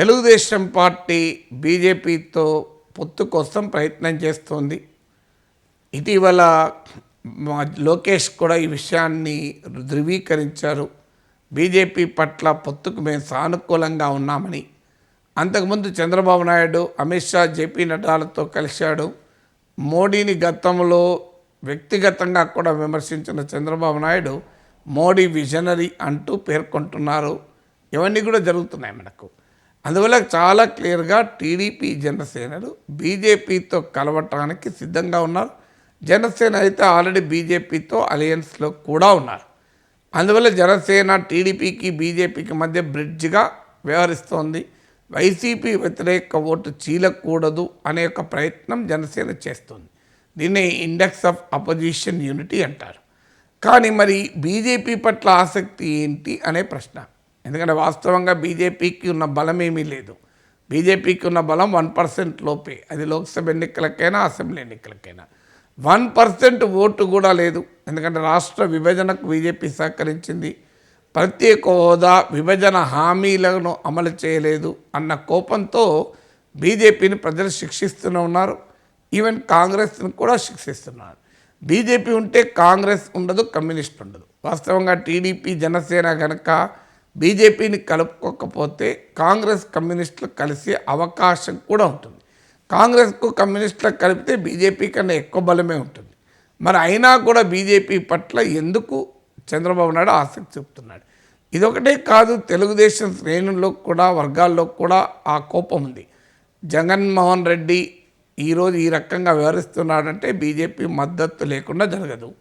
Telugu Desam party బీజేపీతో పొత్తు కోసం ప్రయత్నం చేస్తోంది. ఇటీవల మా లోకేష్ కూడా ఈ విషయాన్ని ధృవీకరించారు. బీజేపీ పట్ల పొత్తుకు మేము సానుకూలంగా ఉన్నామని. అంతకుముందు చంద్రబాబు నాయుడు అమిత్ షా జేపీ నడ్డాలతో కలిశాడు. మోడీని గతంలో వ్యక్తిగతంగా కూడా విమర్శించిన చంద్రబాబు నాయుడు మోడీ విజనరీ అంటూ పేర్కొంటున్నారు. ఇవన్నీ కూడా జరుగుతున్నాయి మనకు. అందువల్ల చాలా క్లియర్గా టీడీపీ జనసేనలు బీజేపీతో కలవటానికి సిద్ధంగా ఉన్నారు. జనసేన అయితే ఆల్రెడీ బీజేపీతో అలయన్స్లో కూడా ఉన్నారు. అందువల్ల జనసేన టీడీపీకి బీజేపీకి మధ్య బ్రిడ్జ్గా వ్యవహరిస్తోంది. వైసీపీ వ్యతిరేక ఓటు చీలకూడదు అనే ఒక ప్రయత్నం జనసేన చేస్తుంది. దీన్ని ఇండెక్స్ ఆఫ్ అపోజిషన్ యూనిటీ అంటారు. కానీ మరి బీజేపీ పట్ల ఆసక్తి ఏంటి అనే ప్రశ్న. ఎందుకంటే వాస్తవంగా బీజేపీకి ఉన్న బలం ఏమీ లేదు. బీజేపీకి ఉన్న బలం వన్ పర్సెంట్ లోపే. అది లోక్సభ ఎన్నికలకైనా అసెంబ్లీ ఎన్నికలకైనా. వన్ పర్సెంట్ ఓటు కూడా లేదు. ఎందుకంటే రాష్ట్ర విభజనకు బీజేపీ సహకరించింది. ప్రత్యేక హోదా విభజన హామీలను అమలు చేయలేదు అన్న కోపంతో బీజేపీని ప్రజలు శిక్షిస్తూనే ఉన్నారు. ఈవెన్ కాంగ్రెస్ని కూడా శిక్షిస్తున్నారు. బీజేపీ ఉంటే కాంగ్రెస్ ఉండదు కమ్యూనిస్ట్ ఉండదు. వాస్తవంగా టీడీపీ జనసేన కనుక బీజేపీని కలుపుకోకపోతే కాంగ్రెస్ కమ్యూనిస్టులు కలిసే అవకాశం కూడా ఉంటుంది. కాంగ్రెస్కు కమ్యూనిస్టులకు కలిపితే బీజేపీ కన్నా ఎక్కువ బలమే ఉంటుంది. మరి అయినా కూడా బీజేపీ పట్ల ఎందుకు చంద్రబాబు నాయుడు ఆసక్తి చూపుతున్నాడు? ఇదొకటే కాదు తెలుగుదేశం శ్రేణుల్లో కూడా వర్గాల్లో కూడా ఆ కోపం ఉంది. జగన్మోహన్ రెడ్డి ఈరోజు ఈ రకంగా వ్యవహరిస్తున్నాడంటే బీజేపీ మద్దతు లేకుండా జరగదు.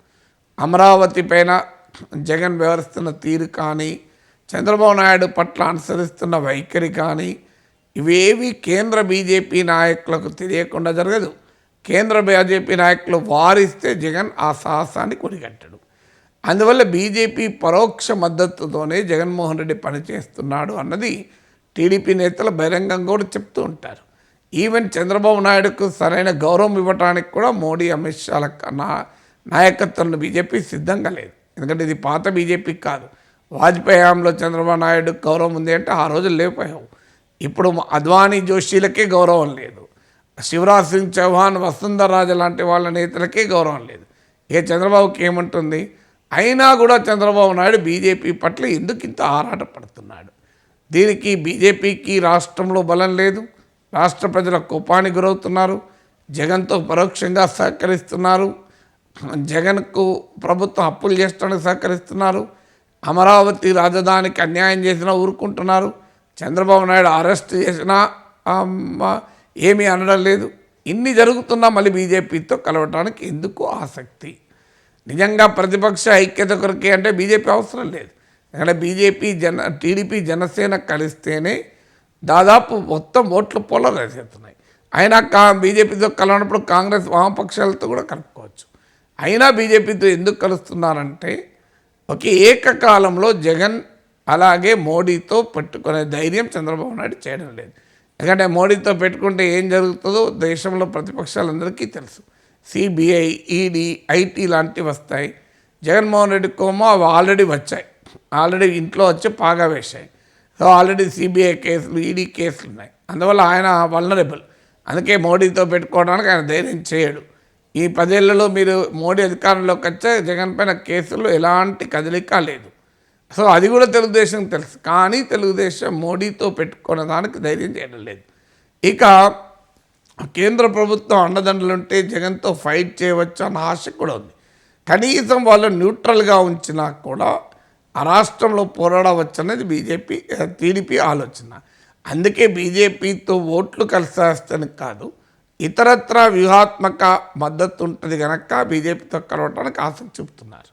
అమరావతి పైన జగన్ వ్యవహరిస్తున్న తీరు కానీ చంద్రబాబు నాయుడు పట్ల అనుసరిస్తున్న వైఖరి కానీ ఇవేవి కేంద్ర బీజేపీ నాయకులకు తెలియకుండా జరగదు. కేంద్ర బీజేపీ నాయకులు వారిస్తే జగన్ ఆ సాహసాన్ని కొనిగట్టడు. అందువల్ల బీజేపీ పరోక్ష మద్దతుతోనే జగన్మోహన్ రెడ్డి పనిచేస్తున్నాడు అన్నది టీడీపీ నేతలు బహిరంగంగా కూడా చెప్తూ ఉంటారు. ఈవెన్ చంద్రబాబు నాయుడుకు సరైన గౌరవం ఇవ్వడానికి కూడా మోడీ అమిత్ షాల నా నాయకత్వంలో బీజేపీ సిద్ధంగా లేదు. ఎందుకంటే ఇది పాత బీజేపీ కాదు. వాజ్పేయి హయాంలో చంద్రబాబు నాయుడు గౌరవం ఉంది అంటే ఆ రోజు లేపోయావు ఇప్పుడు అద్వానీ జోషిలకే గౌరవం లేదు. శివరాజ్ సింగ్ చౌహాన్ వసుంధరాజ లాంటి వాళ్ళ నేతలకే గౌరవం లేదు. ఇక చంద్రబాబుకి ఏముంటుంది? అయినా కూడా చంద్రబాబు నాయుడు బీజేపీ పట్ల ఎందుకు ఇంత ఆరాట పడుతున్నాడు దీనికి బీజేపీకి రాష్ట్రంలో బలం లేదు. రాష్ట్ర ప్రజల కోపానికి గురవుతున్నారు. జగన్తో పరోక్షంగా సహకరిస్తున్నారు. జగన్కు ప్రభుత్వం అప్పులు చేస్తానికి సహకరిస్తున్నారు. అమరావతి రాజధానికి అన్యాయం చేసినా ఊరుకుంటున్నారు. చంద్రబాబు నాయుడు అరెస్ట్ చేసినా ఏమీ అనడం లేదు. ఇన్ని జరుగుతున్నా మళ్ళీ బీజేపీతో కలవటానికి ఎందుకు ఆసక్తి? నిజంగా ప్రతిపక్ష ఐక్యత కొరకే అంటే బీజేపీ అవసరం లేదు. ఎందుకంటే బీజేపీ జన టీడీపీ జనసేన కలిస్తేనే దాదాపు మొత్తం ఓట్లు పోలరైజ్ అవుతున్నాయి అయినా కా బీజేపీతో కలవనప్పుడు కాంగ్రెస్ వామపక్షాలతో కూడా కలుపుకోవచ్చు. అయినా బీజేపీతో ఎందుకు కలుస్తున్నారంటే ఒకే ఏకకాలంలో జగన్ అలాగే మోడీతో పెట్టుకునే ధైర్యం చంద్రబాబు నాయుడు చేయడం లేదు. ఎందుకంటే మోడీతో పెట్టుకుంటే ఏం జరుగుతుందో దేశంలో ప్రతిపక్షాలందరికీ తెలుసు. సిబిఐ ఈడీ ఐటీ లాంటివి వస్తాయి. జగన్మోహన్ రెడ్డి కోమో అవి ఆల్రెడీ వచ్చాయి. ఆల్రెడీ ఇంట్లో వచ్చి పాగా వేశాయి. సో ఆల్రెడీ సిబిఐ కేసులు ఈడీ కేసులు ఉన్నాయి. అందువల్ల ఆయన వల్నరబుల్. అందుకే మోడీతో పెట్టుకోవడానికి ఆయన ధైర్యం చేయడు. ఈ పదేళ్ళలో మీరు మోడీ అధికారంలోకి వచ్చే జగన్ పైన కేసులు ఎలాంటి కదలిక లేదు. సో అది కూడా తెలుగుదేశం తెలుసు. కానీ తెలుగుదేశం మోడీతో పెట్టుకున్న దానికి ధైర్యం చేయడం లేదు. ఇక కేంద్ర ప్రభుత్వం అండదండలుంటే జగన్తో ఫైట్ చేయవచ్చు అన్న ఆశ కూడా ఉంది. కనీసం వాళ్ళు న్యూట్రల్గా ఉంచినా కూడా ఆ రాష్ట్రంలో పోరాడవచ్చు అనేది బీజేపీ టీడీపీ ఆలోచన. అందుకే బీజేపీతో ఓట్లు కలిసేస్తానికి కాదు. ఇతరత్ర వ్యూహాత్మక మద్దతు ఉంటుంది కనుక బీజేపీతో కలవటానికి ఆసక్తి చూపుతున్నారు.